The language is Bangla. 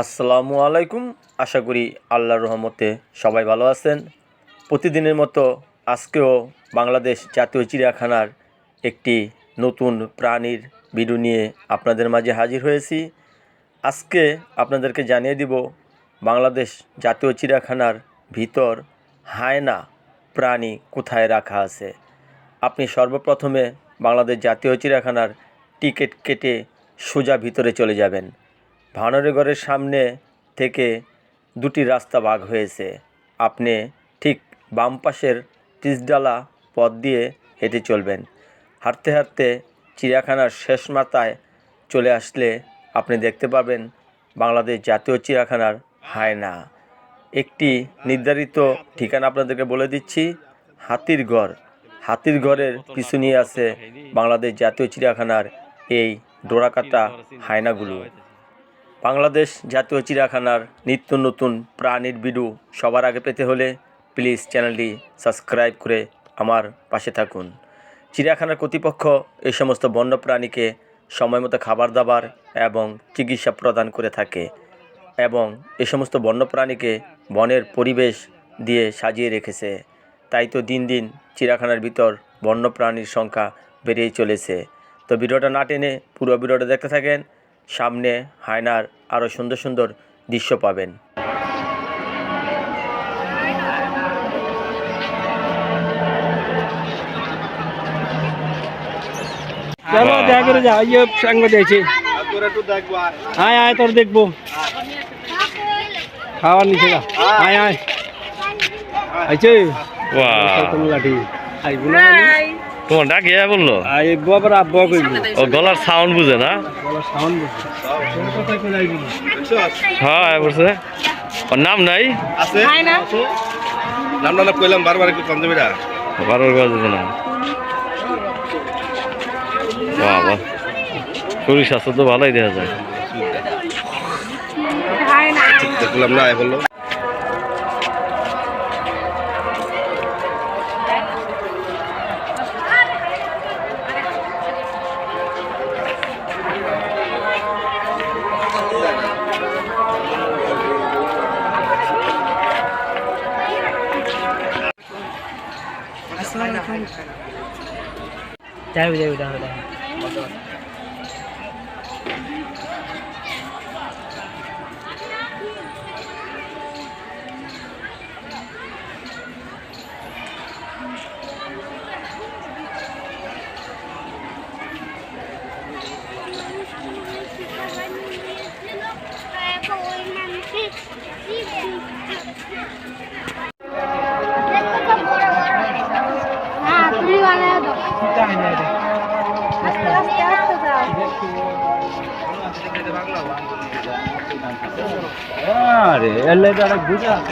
আসসালামু আলাইকুম। আশা করি আল্লাহর রহমতে সবাই ভালো আছেন। প্রতিদিনের মতো আজকেও বাংলাদেশ জাতীয় চিড়িয়াখানার একটি নতুন প্রাণীর ভিডিও নিয়ে আপনাদের মাঝে হাজির হয়েছি। আজকে আপনাদেরকে জানিয়ে দিব বাংলাদেশ জাতীয় চিড়িয়াখানার ভিতর হায়না প্রাণী কোথায় রাখা আছে। আপনি সর্বপ্রথমে বাংলাদেশ জাতীয় চিড়িয়াখানার টিকিট কেটে সোজা ভিতরে চলে যাবেন। ভানোরেগড়ের সামনে থেকে দুটি রাস্তা ভাগ হয়েছে। আপনি ঠিক বাম পাশের তিসডালা পথ দিয়ে হেঁটে চলবেন। হাঁটতে হাঁটতে চিড়িয়াখানার শেষ মাথায় চলে আসলে আপনি দেখতে পাবেন বাংলাদেশ জাতীয় চিড়িয়াখানার হায়না। একটি নির্ধারিত ঠিকানা আপনাদেরকে বলে দিচ্ছি হাতির ঘর হাতির ঘরের পিছু নিয়ে আছে বাংলাদেশ জাতীয় চিড়িয়াখানার এই ডোরাকাটা হায়নাগুলো। বাংলাদেশ জাতীয় চিড়িয়াখানার নিত্য নতুন প্রাণীর ভিডিও সবার আগে পেতে হলে প্লিজ চ্যানেলটি সাবস্ক্রাইব করে আমার পাশে থাকুন। চিড়িয়াখানার কর্তৃপক্ষ এই সমস্ত বন্য প্রাণীকে সময় মতো খাবার দাবার এবং চিকিৎসা প্রদান করে থাকে এবং এ সমস্ত বন্য প্রাণীকে বনের পরিবেশ দিয়ে সাজিয়ে রেখেছে। তাই তো দিন দিন চিড়িয়াখানার ভিতর বন্য প্রাণীর সংখ্যা বেড়েই চলেছে। তো ভিডিওটা না টেনে পুরো ভিডিওটা দেখতে থাকেন। সামনে হায়নার আরও সুন্দর সুন্দর দৃশ্য পাবেন। চলো দেখা করে যা ইয়ে সঙ্গ দিয়েছি আয় আয় তোর দেখব। খাওয়ার নিচে যা। আয় আয়। আইছে। লাঠি আইবো না? তোমার ডাক ইয়া বলল? আইবো আবার আব্বা কইবো ও গলার সাউন্ড বুঝে না? হ্যাঁ বলছে। ওর নাম নাই? আছে? নাম নাম কইলাম বারবার একটু বারোর গাছ দিতে না। বাবা শরীর স্বাস্থ্য তো ভালোই দেখা যায়। দেখলাম না আয় বলল যাইবো যাইবো দেখো বানায় দাও দাও আরে বুঝা হাত